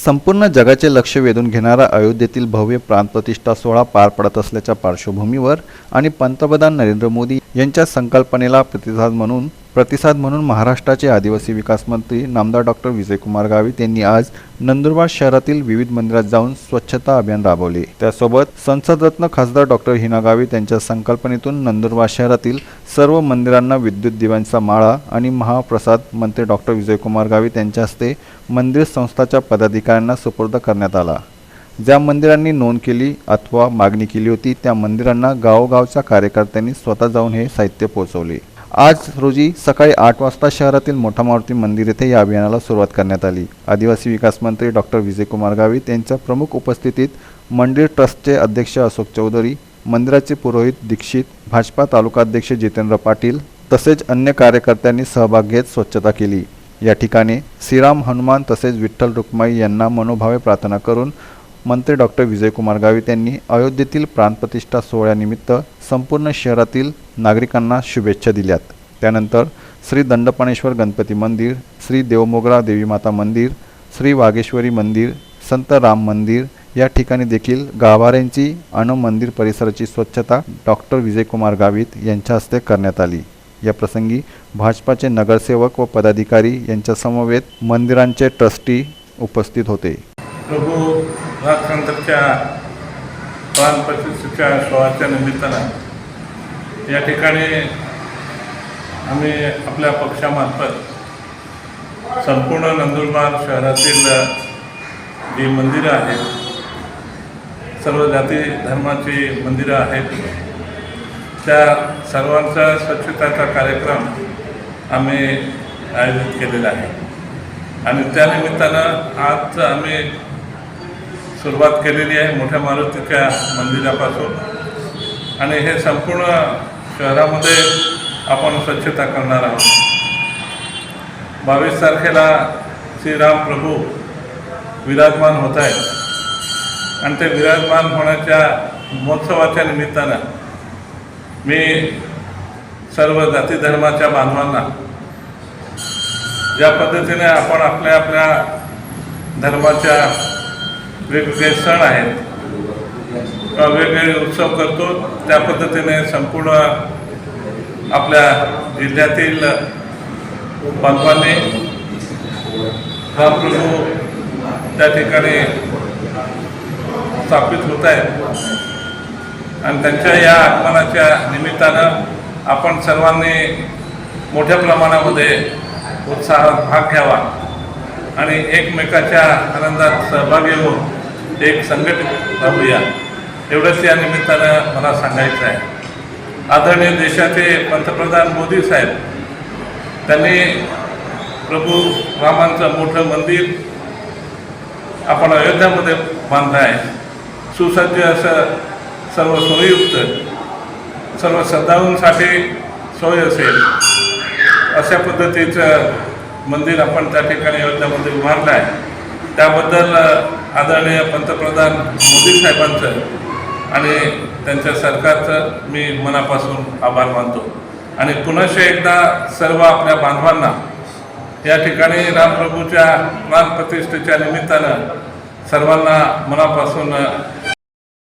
संपूर्ण जगाचे लक्ष वेधून घेणारा अयोध्येतील भव्य प्राणप्रतिष्ठा सोहळा पार पडत असल्याच्या पार्श्वभूमीवर आणि पंतप्रधान नरेंद्र मोदी यांच्या संकल्पनेला प्रतिसाद म्हणून प्रतिसाद म्हणून महाराष्ट्राचे आदिवासी विकास मंत्री नामदार डॉक्टर विजयकुमार गावित यांनी आज नंदुरबार शहरातील विविध मंदिरात जाऊन स्वच्छता अभियान राबवले. त्यासोबत संसदरत्न खासदार डॉक्टर हिना गावित यांच्या संकल्पनेतून नंदुरबार शहरातील सर्व मंदिरांना विद्युत दिव्यांचा माळा आणि महाप्रसाद मंत्री डॉक्टर विजयकुमार गावित यांच्या हस्ते मंदिर संस्थाच्या पदाधिकाऱ्यांना सुपूर्द करण्यात आला. ज्या मंदिरांनी नोंद केली अथवा मागणी केली होती त्या मंदिरांना गावोगावच्या कार्यकर्त्यांनी स्वतः जाऊन हे साहित्य पोहोचवले. आज रोजी सकाळी आठ वाजता शहरातील मोठा मारुती मंदिर येथे या अभियानाला सुरुवात करण्यात आली. आदिवासी विकास मंत्री डॉक्टर विजयकुमार गावित यांच्या प्रमुख उपस्थितीत मंदिर ट्रस्टचे अध्यक्ष अशोक चौधरी मंदिराचे पुरोहित दीक्षित भाजपा तालुकाध्यक्ष जितेंद्र पाटील तसेच अन्य कार्यकर्त्यांनी सहभाग घेत स्वच्छता केली. या ठिकाणी श्रीराम हनुमान तसेच विठ्ठल रुक्माई यांना मनोभावे प्रार्थना करून मंत्री डॉक्टर विजयकुमार गावित यांनी अयोध्येतील प्राणप्रतिष्ठा सोहळ्यानिमित्त संपूर्ण शहरातील नागरिकांना शुभेच्छा दिल्यात. त्यानंतर श्री दंडपाणेश्वर गणपती मंदिर श्री देवमोगरा देवीमाता मंदिर श्री वागेश्वरी मंदिर संत राम मंदिर या ठिकाणी देखील गाभाऱ्यांची अणु मंदिर परिसराची स्वच्छता डॉक्टर विजयकुमार गावित यांच्या हस्ते करण्यात आली. या प्रसंगी भाजपाचे नगरसेवक व पदाधिकारी यांच्यासमवेत मंदिरांचे ट्रस्टी उपस्थित होते. प्रभू राजकांतच्या प्राणप्रतिष्ठेच्या सोहळ्याच्या निमित्तानं या ठिकाणी आम्ही आपल्या पक्षामार्फत संपूर्ण नंदुरबार शहरातील जी मंदिरं आहेत सर्व जाती धर्माची मंदिरं आहेत त्या सर्वांचा स्वच्छताचा कार्यक्रम आम्ही आयोजित केलेला आहे. आणि त्यानिमित्तानं आज आम्ही सुरुवात केलेली आहे मोठ्या मारुतीच्या मंदिरापासून. आणि हे संपूर्ण शहरामध्ये आपण स्वच्छता करणार आहोत. बावीस तारखेला श्रीराम प्रभू विराजमान होत आहेत. आणि ते विराजमान होण्याच्या महोत्सवाच्या निमित्तानं मी सर्व जाती धर्माच्या बांधवांना ज्या पद्धतीने आपण आपल्या आपल्या धर्माच्या वेगवेगळे सण आहेत. किंवा वेगवेगळे उत्सव करतो. त्या पद्धतीने संपूर्ण आपल्या जिल्ह्यातील बांधवांनी रामप्रभू त्या ठिकाणी स्थापित होत आहेत. आणि त्यांच्या या आगमनाच्या निमित्तानं आपण सर्वांनी मोठ्या प्रमाणामध्ये उत्साहात भाग घ्यावा आणि एकमेकाच्या आनंदात सहभागी होऊन एक संघटित राहूया. एवढंच या निमित्तानं मला सांगायचं आहे. आदरणीय देशाचे पंतप्रधान मोदी साहेब त्यांनी प्रभू रामांचं मोठं मंदिर आपण अयोध्यामध्ये बांधलं आहे. सुसज्ज असं सर्व सोयीयुक्त सर्व श्रद्धाळूंसाठी सोय असेल अशा पद्धतीचं मंदिर आपण त्या ठिकाणी अयोध्यामध्ये उभारलं आहे. त्याबद्दल आदरणीय पंतप्रधान मोदी साहेबांचं आणि त्यांच्या सरकारचं मी मनापासून आभार मानतो. आणि पुनश्च एकदा सर्व आपल्या बांधवांना या ठिकाणी रामप्रभूच्या प्राणप्रतिष्ठेच्या निमित्तानं सर्वांना मनापासून